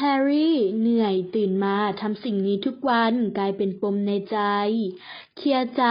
แพรรี่เหนื่อยตื่นมาทำสิ่งนี้ทุกวันกลายเป็นปมในใจ เคลียร์ใจ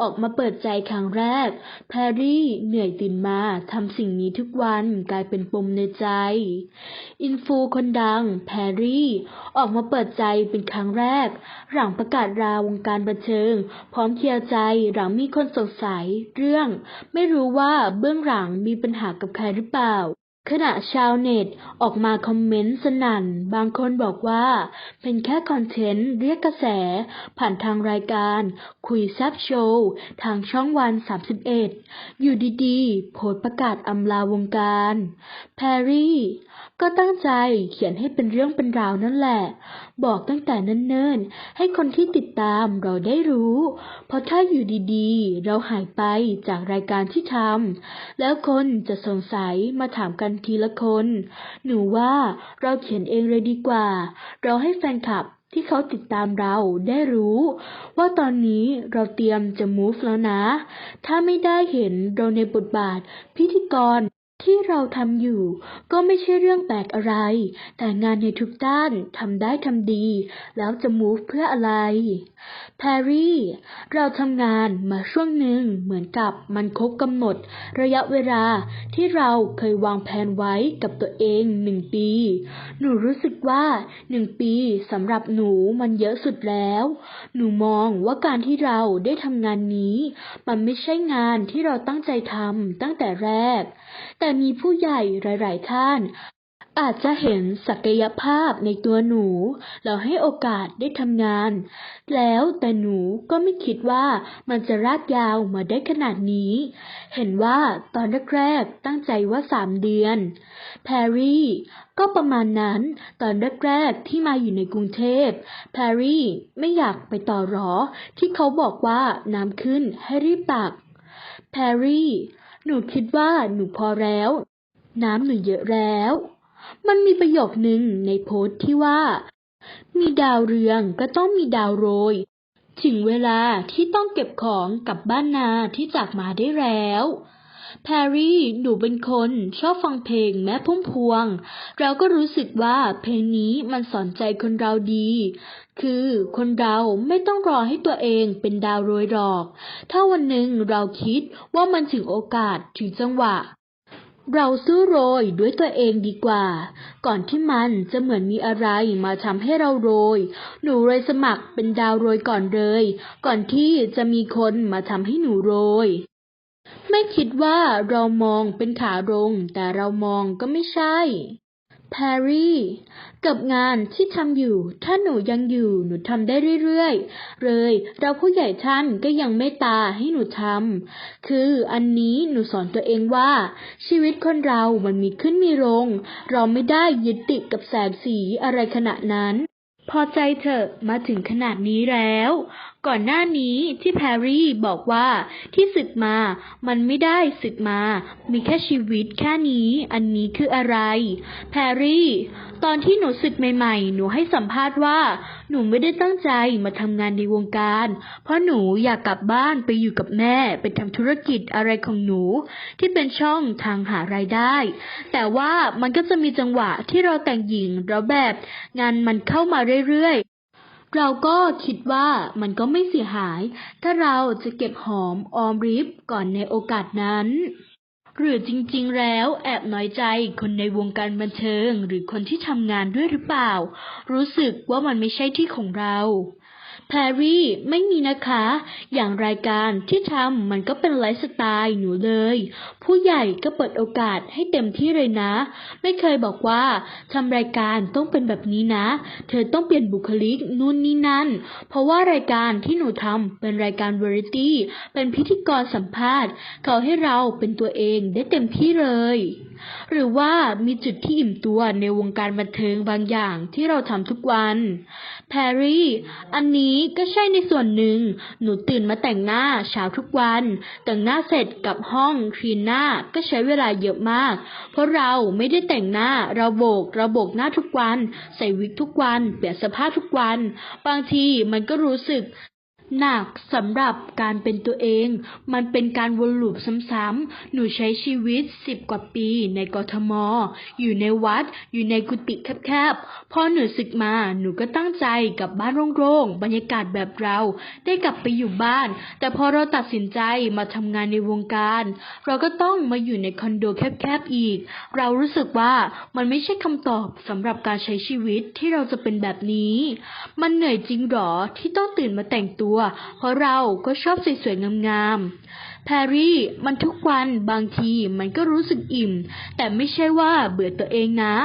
ออกมาเปิดใจครั้งแรก แพรรี่เหนื่อยตื่นมาทำสิ่งนี้ทุกวันกลายเป็นปมในใจ อินฟูคนดัง แพรรี่ออกมาเปิดใจเป็นครั้งแรก หลังประกาศราวงการบันเทิง พร้อมเคลียร์ใจหลังมีคนสงสัยเรื่อง ไม่รู้ว่าเบื้องหลังมีปัญหากับใครหรือเปล่า ขณะชาวเน็ตออกมาคอมเมนต์สนั่น บางคนบอกว่า เป็นแค่คอนเทนต์เรียกกระแส ผ่านทางรายการ คุยแซบโชว์ ทางช่องวัน 31 อยู่ดีๆ โพสประกาศอำลาวงการ แพรรี่ ก็ตั้งใจเขียนให้เป็นเรื่องเป็นราวนั่นแหละ บอกตั้งแต่เนิ่นๆ ให้คนที่ติดตามเราได้รู้ เพราะถ้าอยู่ดีๆ เราหายไปจากรายการที่ทำแล้วคนจะสงสัยมาถามกันทีละคน หนูว่าเราเขียนเองเลยดีกว่า เราให้แฟนคลับที่เขาติดตามเราได้รู้ ว่าตอนนี้เราเตรียมจะ move แล้วนะ ถ้าไม่ได้เห็นเราในบทบาทพิธีกร ที่เราทำอยู่ก็ไม่ใช่เรื่องแปลกอะไร แต่งานในทุกด้านทำได้ทำดี แล้วจะ move เพื่ออะไร แพรรี่ เราทำงานมาช่วงหนึ่งเหมือนกับมันครบกำหนด ระยะเวลาที่เราเคยวางแผนไว้กับตัวเองหนึ่งปี หนูรู้สึกว่าหนึ่งปีสำหรับหนูมันเยอะสุดแล้ว หนูมองว่าการที่เราได้ทำงานนี้ มันไม่ใช่งานที่เราตั้งใจทำตั้งแต่แรก แต่มีผู้ใหญ่หลาย ๆ ท่าน อาจจะเห็นศักยภาพในตัวหนูแล้วให้โอกาสได้ทำงาน แล้วแต่หนูก็ไม่คิดว่ามันจะรากยาวมาได้ขนาดนี้ เห็นว่าตอนแรกๆตั้งใจว่าสามเดือน แพรรี่ก็ประมาณนั้นตอนแรกๆที่มาอยู่ในกรุงเทพแพรรี่ไม่อยากไปต่อหรอที่เขาบอกว่าน้ำขึ้นให้รีบตักแพรรี่ หนูคิดว่าหนูพอแล้ว น้ำหนูเยอะแล้ว มันมีประโยคนึงในโพสต์ที่ว่า มีดาวเรืองก็ต้องมีดาวโรย ถึงเวลาที่ต้องเก็บของกลับบ้านนาที่จากมาได้แล้ว แพรรี่หนูเป็นคนชอบฟังเพลงแม่พุ่มพวง เราก็รู้สึกว่าเพลงนี้มันสอนใจคนเราดี คือคนเราไม่ต้องรอให้ตัวเองเป็นดาวโรยหรอก ถ้าวันหนึ่งเราคิดว่ามันถึงโอกาสถึงจังหวะ เราสู้โรยด้วยตัวเองดีกว่า ก่อนที่มันจะเหมือนมีอะไรมาทำให้เราโรย หนูเลยสมัครเป็นดาวโรยก่อนเลย ก่อนที่จะมีคนมาทำให้หนูโรย ไม่คิดว่าเรามองเป็นขาลง แต่เรามองก็ไม่ใช่ แพรรี่ กับงานที่ทำอยู่ ถ้าหนูยังอยู่ หนูทำได้เรื่อยๆ เลย เราผู้ใหญ่ท่านก็ยังไม่ตาให้หนูทำ คืออันนี้หนูสอนตัวเองว่า ชีวิตคนเรามันมีขึ้นมีลง เราไม่ได้ยึดติดกับแสงสีอะไรขนาดนั้น พอใจเถอะมาถึงขนาดนี้แล้ว ก่อนหน้านี้ที่แพรรี่บอกว่าที่ศึกมา มันไม่ได้ศึกมา มีแค่ชีวิตแค่นี้ อันนี้คืออะไร แพรรี่ ตอนที่หนูศึกใหม่ๆ หนูให้สัมภาษณ์ว่า หนูไม่ได้ตั้งใจมาทำงานในวงการ เพราะหนูอยากกลับบ้านไปอยู่กับแม่ไปทำธุรกิจอะไรของหนู ที่เป็นช่องทางหารายได้ แต่ว่ามันก็จะมีจังหวะที่เราแต่งหญิงแล้วแบบ งานมันเข้ามาเรื่อยๆ เราก็คิดว่ามันก็ไม่เสียหาย ถ้าเราจะเก็บหอมออมริบก่อนในโอกาสนั้น หรือจริงๆ แล้วแอบน้อยใจคนในวงการบันเทิงหรือคนที่ทำงานด้วยหรือเปล่า รู้สึกว่ามันไม่ใช่ที่ของเรา แพรรี่ไม่มีนะคะ อย่างรายการที่ทำมันก็เป็นไลฟ์สไตล์หนูเลย ผู้ใหญ่ก็เปิดโอกาสให้เต็มที่เลยนะ ไม่เคยบอกว่าทำรายการต้องเป็นแบบนี้นะ เธอต้องเปลี่ยนบุคลิกนู่นนี่นั่น เพราะว่ารายการที่หนูทำเป็นรายการวาไรตี้เป็นพิธีกรสัมภาษณ์ เขาให้เราเป็นตัวเองได้เต็มที่เลย หรือว่ามีจุดที่อิ่มตัวในวงการบันเทิงบางอย่างที่เราทำทุกวัน แพรรี่ อันนี้ก็ใช่ในส่วนหนึ่ง หนูตื่นมาแต่งหน้าเช้าทุกวัน แต่งหน้าเสร็จกลับห้องคลีนหน้าก็ใช้เวลาเยอะมาก เพราะเราไม่ได้แต่งหน้า เราโบกเราโบกหน้าทุกวัน ใส่วิกทุกวัน เปลี่ยนเสื้อผ้าทุกวัน บางทีมันก็รู้สึก หนักสำหรับการเป็นตัวเอง มันเป็นการวนลูปซ้ำๆ หนูใช้ชีวิตสิบกว่าปีในกทม อยู่ในวัด อยู่ในกุฏิแคบๆ พอหนูศึกมา หนูก็ตั้งใจกลับบ้านโล่งๆ บรรยากาศแบบเรา ได้กลับไปอยู่บ้าน แต่พอเราตัดสินใจมาทำงานในวงการ เราก็ต้องมาอยู่ในคอนโดแคบๆอีก เรารู้สึกว่ามันไม่ใช่คำตอบสำหรับการใช้ชีวิตที่เราจะเป็นแบบนี้ มันเหนื่อยจริงหรอที่ต้องตื่นมาแต่งตัวเพราะเราก็ชอบสวยๆงามๆแพรรี่มันทุกวันบางทีมันก็รู้สึกอิ่ม แต่ไม่ใช่ว่าเบื่อตัวเองนะ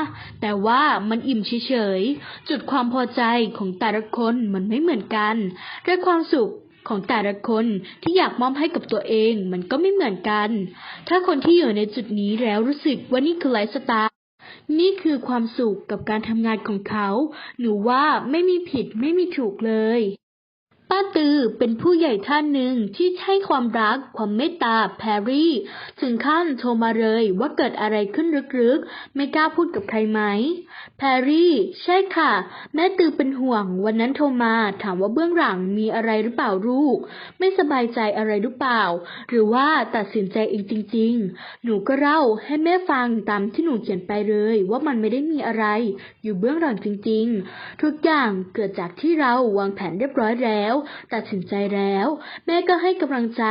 แต่ว่ามันอิ่มเฉยๆจุดความพอใจของแต่ละคนมันไม่เหมือนกันและความสุขของแต่ละคนที่อยากมอบให้กับตัวเองมันก็ไม่เหมือนกัน ถ้าคนที่อยู่ในจุดนี้แล้วรู้สึกว่านี่คือไลฟ์สไตล์นี่คือความสุขกับการทำงานของเขา หนูว่าไม่มีผิดไม่มีถูกเลย ป้าตือเป็นผู้ใหญ่ท่านหนึ่งที่ให้ความรักความเมตตาแพรรี่ ถึงขั้นโทรมาเลยว่าเกิดอะไรขึ้นลึกๆ ไม่กล้าพูดกับใครไหม แพรรี่ ใช่ค่ะ แม่ตือเป็นห่วง วันนั้นโทรมาถามว่าเบื้องหลังมีอะไรหรือเปล่าลูก ไม่สบายใจอะไรหรือเปล่า หรือว่าตัดสินใจเองจริง ๆ หนูก็เล่าให้แม่ฟังตามที่หนูเขียนไปเลย ว่ามันไม่ได้มีอะไร อยู่เบื้องหลังจริง ๆ ทุกอย่างเกิดจากที่เราวางแผนเรียบร้อยแล้วตัดสินใจแล้ว แม่ก็ให้กำลังใจ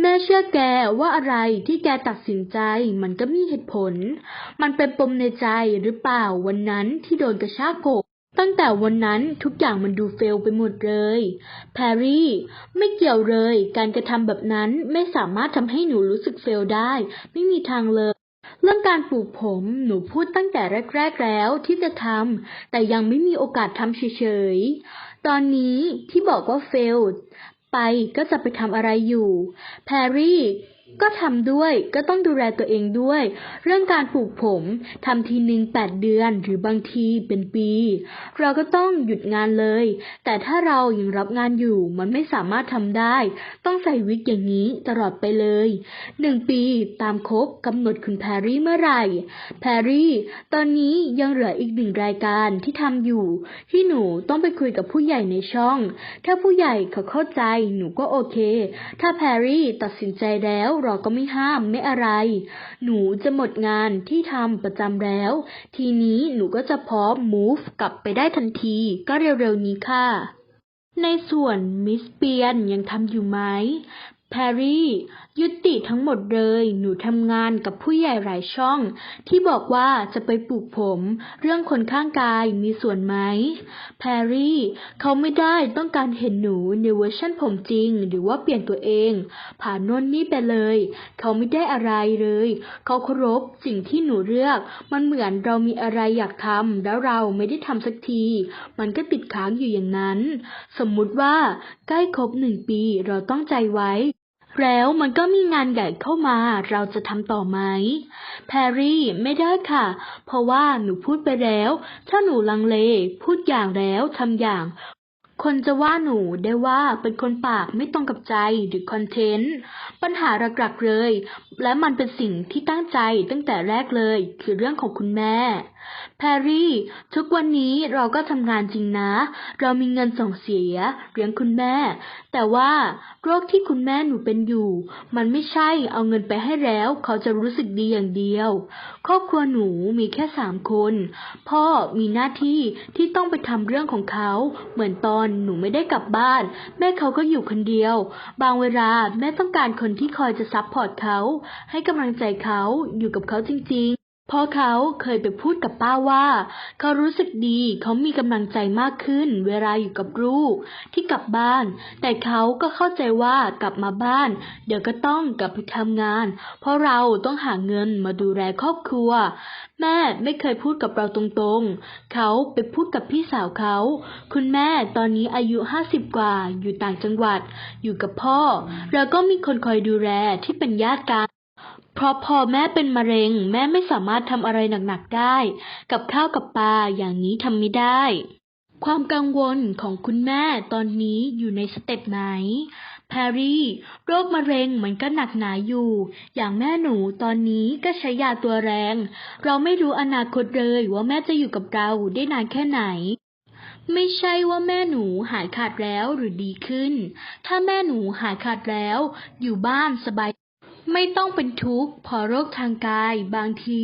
แม่เชื่อแกว่าอะไรที่แกตัดสินใจมันก็มีเหตุผล มันเป็นปมในใจหรือเปล่าวันนั้นที่โดนกระชากอกตั้งแต่วันนั้นทุกอย่างมันดูเฟลไปหมดเลย แพรรี่ ไม่เกี่ยวเลย การกระทำแบบนั้นไม่สามารถทำให้หนูรู้สึกเฟลได้ ไม่มีทางเลย เรื่องการปลูกผมหนูพูดตั้งแต่แรก ๆแล้วที่จะทำแต่ยังไม่มีโอกาสทำเฉย ตอนนี้ที่บอกว่าเฟลไปก็จะไปทำอะไรอยู่แพรรี่ ก็ทำด้วยก็ต้องดูแลตัวเองด้วย เรื่องการปลูกผมทำทีหนึ่งแปดเดือนหรือบางทีเป็นปี เราก็ต้องหยุดงานเลย แต่ถ้าเรายังรับงานอยู่มันไม่สามารถทำได้ ต้องใส่วิกอย่างนี้ตลอดไปเลยหนึ่งปีตามครบกำหนดคุณแพรรี่เมื่อไหร่ แพรรี่ ตอนนี้ยังเหลืออีกหนึ่งรายการที่ทำอยู่ ที่หนูต้องไปคุยกับผู้ใหญ่ในช่อง ถ้าผู้ใหญ่เขาเข้าใจหนูก็โอเค ถ้าแพรรี่ตัดสินใจแล้วเราก็ไม่ห้ามไม่อะไร หนูจะหมดงานที่ทำประจำแล้ว ทีนี้หนูก็จะพร้อม move กลับไปได้ทันทีก็เร็วๆนี้ค่ะ ในส่วนมิสเปียนยังทำอยู่ไหม แพรรี่ยุติทั้งหมดเลย หนูทำงานกับผู้ใหญ่หลายช่อง ที่บอกว่าจะไปปลูกผม เรื่องคนข้างกายมีส่วนไหม แพรรี่เขาไม่ได้ต้องการเห็นหนูในเวอร์ชั่นผมจริง หรือว่าเปลี่ยนตัวเอง ผ่านน่นนี่ไปเลย เขาไม่ได้อะไรเลย เขาเคารพสิ่งที่หนูเลือก มันเหมือนเรามีอะไรอยากทำแล้วเราไม่ได้ทำสักที มันก็ติดค้างอยู่อย่างนั้น สมมุติว่าใกล้ครบหนึ่งปีเราต้องใจไว้ แล้วมันก็มีงานใหญ่เข้ามาเราจะทำต่อไหม แพรรี่ไม่ได้ค่ะ เพราะว่าหนูพูดไปแล้ว ถ้าหนูลังเล พูดอย่างแล้วทำอย่าง คนจะว่าหนูได้ว่าเป็นคนปากไม่ตรงกับใจหรือคอนเทนต์ ปัญหาหลักๆเลย และมันเป็นสิ่งที่ตั้งใจตั้งแต่แรกเลย คือเรื่องของคุณแม่ แพรรี่ ทุกวันนี้เราก็ทำงานจริงนะ เรามีเงินส่งเสียเลี้ยงคุณแม่ แต่ว่าโรคที่คุณแม่หนูเป็นอยู่ มันไม่ใช่เอาเงินไปให้แล้ว เขาจะรู้สึกดีอย่างเดียว ครอบครัวหนูมีแค่สามคน พ่อมีหน้าที่ที่ต้องไปทำเรื่องของเขา เหมือนตอนหนูไม่ได้กลับบ้าน แม่เขาก็อยู่คนเดียว บางเวลาแม่ต้องการคนที่คอยจะซัพพอร์ตเขา ให้กำลังใจเขาอยู่กับเขาจริง ๆ พราะเขาเคยไปพูดกับป้าว่า เขารู้สึกดีเขามีกำลังใจมากขึ้น เวลาอยู่กับลูกที่กลับบ้าน แต่เขาก็เข้าใจว่ากลับมาบ้าน เดี๋ยวก็ต้องกลับไปทำงาน เพราะเราต้องหาเงินมาดูแลครอบครัว แม่ไม่เคยพูดกับเราตรงๆ เขาไปพูดกับพี่สาวเขา คุณแม่ตอนนี้อายุห้าสิบกว่าอยู่ต่างจังหวัด อยู่กับพ่อ แล้วก็มีคนคอยดูแลที่เป็นญาติกัน เพราะพอแม่เป็นมะเร็ง แม่ไม่สามารถทำอะไรหนักๆได้ กับข้าวกับปลาอย่างนี้ทำไม่ได้ ความกังวลของคุณแม่ตอนนี้อยู่ในสเต็ปไหน แพรรี่ โรคมะเร็งมันก็หนักหนาอยู่ อย่างแม่หนูตอนนี้ก็ใช้ยาตัวแรง เราไม่รู้อนาคตเลยว่าแม่จะอยู่กับเราได้นานแค่ไหนไม่ใช่ว่าแม่หนูหายขาดแล้วหรือดีขึ้น ถ้าแม่หนูหายขาดแล้ว อยู่บ้านสบาย ไม่ต้องเป็นทุกข์พอโรคทางกาย บางที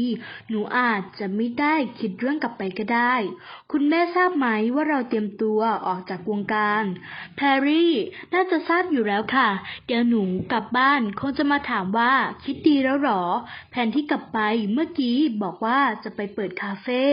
หนูอาจจะไม่ได้คิดเรื่องกลับไปก็ได้ คุณแม่ทราบไหมว่าเราเตรียมตัวออกจากวงการแพรรี่น่าจะทราบอยู่แล้วค่ะ เดี๋ยวหนูกลับบ้านคงจะมาถามว่าคิดดีแล้วหรอ แผนที่กลับไปเมื่อกี้บอกว่าจะไปเปิดคาเฟ่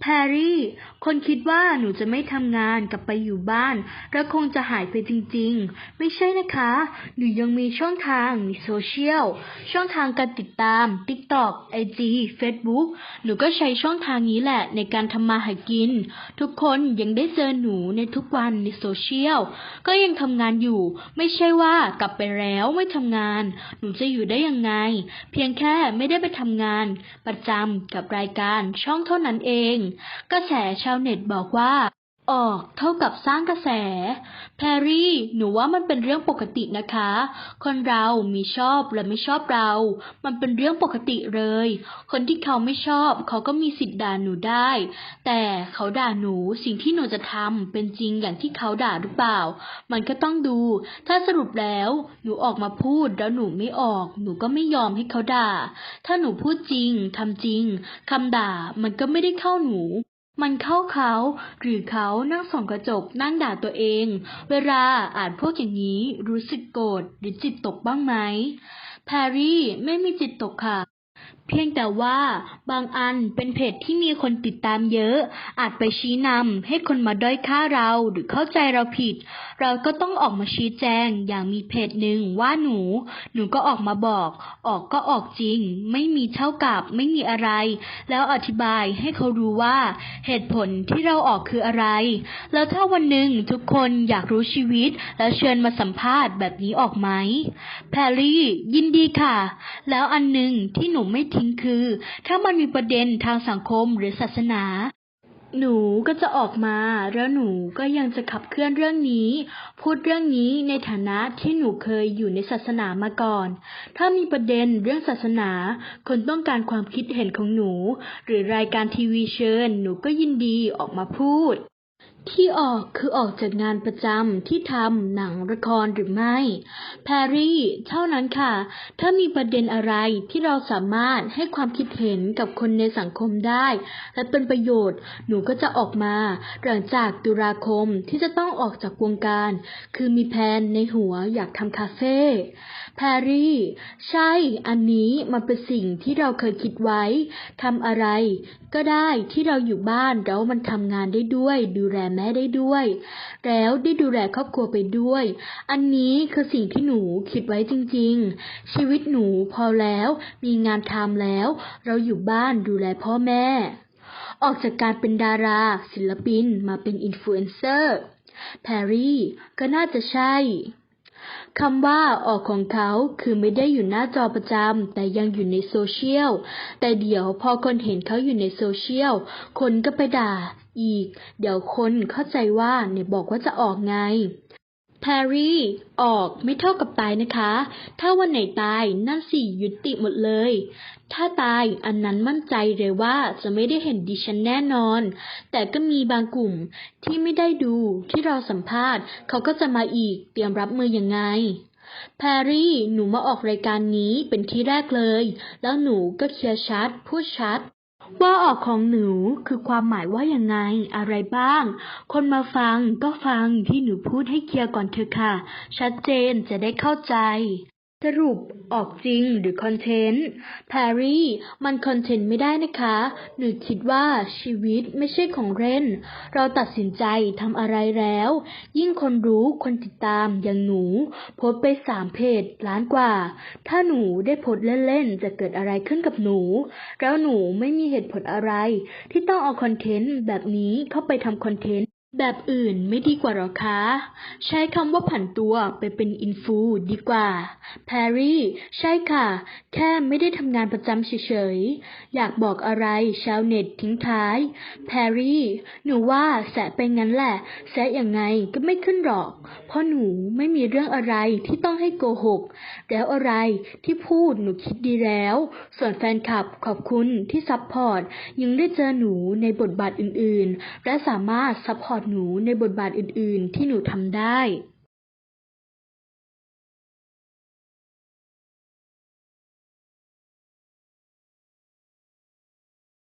แพรรี่ คนคิดว่าหนูจะไม่ทำงานกลับไปอยู่บ้าน แล้วคงจะหายไปจริงๆ ไม่ใช่นะคะ หนูยังมีช่องทางในโซเชียล ช่องทางการติดตาม TikTok IG Facebook หนูก็ใช้ช่องทางนี้แหละในการทำมาหากิน ทุกคนยังได้เจอหนูในทุกวันในโซเชียล ก็ยังทำงานอยู่ ไม่ใช่ว่ากลับไปแล้วไม่ทำงาน หนูจะอยู่ได้ยังไง เพียงแค่ไม่ได้ไปทำงาน ประจำกับรายการช่องเท่านั้นเอง กระแสชาวเน็ตบอกว่า ออกเท่ากับสร้างกระแส แพรรี่ หนูว่ามันเป็นเรื่องปกตินะคะ คนเรามีชอบและไม่ชอบเรา มันเป็นเรื่องปกติเลย คนที่เขาไม่ชอบเขาก็มีสิทธิ์ด่าหนูได้ แต่เขาด่าหนูสิ่งที่หนูจะทำเป็นจริงอย่างที่เขาด่าหรือเปล่า มันก็ต้องดู ถ้าสรุปแล้ว หนูออกมาพูดแล้วหนูไม่ออก หนูก็ไม่ยอมให้เขาด่า ถ้าหนูพูดจริงทำจริงคำด่ามันก็ไม่ได้เข้าหนู มันเข้าเขา หรือเขานั่งส่องกระจกนั่งด่าตัวเอง เวลาอ่านพวกอย่างนี้รู้สึกโกรธหรือจิตตกบ้างไหมแพรรี่ไม่มีจิตตกค่ะ เพียงแต่ว่าบางอันเป็นเพจที่มีคนติดตามเยอะ อาจไปชี้นำให้คนมาด้อยค่าเราหรือเข้าใจเราผิด เราก็ต้องออกมาชี้แจง อย่างมีเพจหนึ่งว่าหนู หนูก็ออกมาบอก ออกก็ออกจริง ไม่มีเท่ากับไม่มีอะไร แล้วอธิบายให้เขารู้ว่าเหตุผลที่เราออกคืออะไร แล้วถ้าวันหนึ่งทุกคนอยากรู้ชีวิต แล้วเชิญมาสัมภาษณ์แบบนี้ออกไหมแพรรี่ ยินดีค่ะ แล้วอันหนึ่งที่หนูไม่ทิ้ริงคือ ถ้ามันมีประเด็นทางสังคมหรือศาสนา หนูก็จะออกมา แล้วหนูก็ยังจะขับเคลื่อนเรื่องนี้ พูดเรื่องนี้ในฐานะที่หนูเคยอยู่ในศาสนามาก่อน ถ้ามีประเด็นเรื่องศาสนา คนต้องการความคิดเห็นของหนู หรือรายการทีวีเชิญ หนูก็ยินดีออกมาพูด ที่ออกคือออกจากงานประจำที่ทำหนังละครหรือไม่ แพรรี่ เท่านั้นค่ะ ถ้ามีประเด็นอะไรที่เราสามารถให้ความคิดเห็นกับคนในสังคมได้ และเป็นประโยชน์ หนูก็จะออกมา หลังจากตุลาคมที่จะต้องออกจากวงการ คือมีแผนในหัวอยากทำคาเฟ่ แพรรี่ ใช่ อันนี้มันเป็นสิ่งที่เราเคยคิดไว้ทำอะไร ก็ได้ที่เราอยู่บ้านแล้วมันทำงานได้ด้วย ดูแลแม่ได้ด้วย แล้วได้ดูแลครอบครัวไปด้วย อันนี้คือสิ่งที่หนูคิดไว้จริง ๆ ชีวิตหนูพอแล้ว มีงานทำแล้ว เราอยู่บ้านดูแลพ่อแม่ ออกจากการเป็นดารา ศิลปินมาเป็นอินฟลูเอนเซอร์แพรรี่ ก็น่าจะใช่ คำว่าออกของเขาคือไม่ได้อยู่หน้าจอประจำแต่ยังอยู่ในโซเชียล แต่เดี๋ยวพอคนเห็นเขาอยู่ในโซเชียล คนก็ไปด่าอีก เดี๋ยวคนเข้าใจว่าเนี่ยบอกว่าจะออกไง แพรรี่ ออกไม่เท่ากับตายนะคะ ถ้าวันไหนตายนั่นสิยุติหมดเลย ถ้าตายอันนั้นมั่นใจเลยว่าจะไม่ได้เห็นดิฉันแน่นอน แต่ก็มีบางกลุ่มที่ไม่ได้ดูที่เราสัมภาษณ์ เขาก็จะมาอีกเตรียมรับมือยังไงแพรรี่ หนูมาออกรายการนี้เป็นที่แรกเลย แล้วหนูก็เคลียร์ชัด พูดชัด ว่าออกของหนูคือความหมายว่ายังไงอะไรบ้าง คนมาฟังก็ฟังที่หนูพูดให้เคลียร์ก่อนเถอะค่ะ ชัดเจนจะได้เข้าใจ สรุปออกจริงหรือคอนเทนต์แพรรี่มันคอนเทนต์ไม่ได้นะคะ หนูคิดว่าชีวิตไม่ใช่ของเล่น เราตัดสินใจทำอะไรแล้ว ยิ่งคนรู้คนติดตามอย่างหนูโพสไปสามเพจล้านกว่า ถ้าหนูได้โพสเล่นๆ จะเกิดอะไรขึ้นกับหนู แล้วหนูไม่มีเหตุผลอะไร ที่ต้องเอาคอนเทนต์แบบนี้เข้าไปทำคอนเทนต์ แบบอื่นไม่ดีกว่าหรอคะ ใช้คำว่าผันตัวไปเป็นอินฟูดีกว่า แพรรี่ ใช่ค่ะ แค่ไม่ได้ทำงานประจำเฉยๆ อยากบอกอะไรชาวเน็ตทิ้งท้าย แพรรี่ หนูว่าแสะไปงั้นแหละ แสะยังไงก็ไม่ขึ้นหรอก เพราะหนูไม่มีเรื่องอะไรที่ต้องให้โกหก แล้วอะไรที่พูดหนูคิดดีแล้ว ส่วนแฟนคลับขอบคุณที่ซัพพอร์ต ยังได้เจอหนูในบทบาทอื่นๆ และสามารถซัพพอร์ตหนูในบทบาทอื่น ๆ ที่หนูทำได้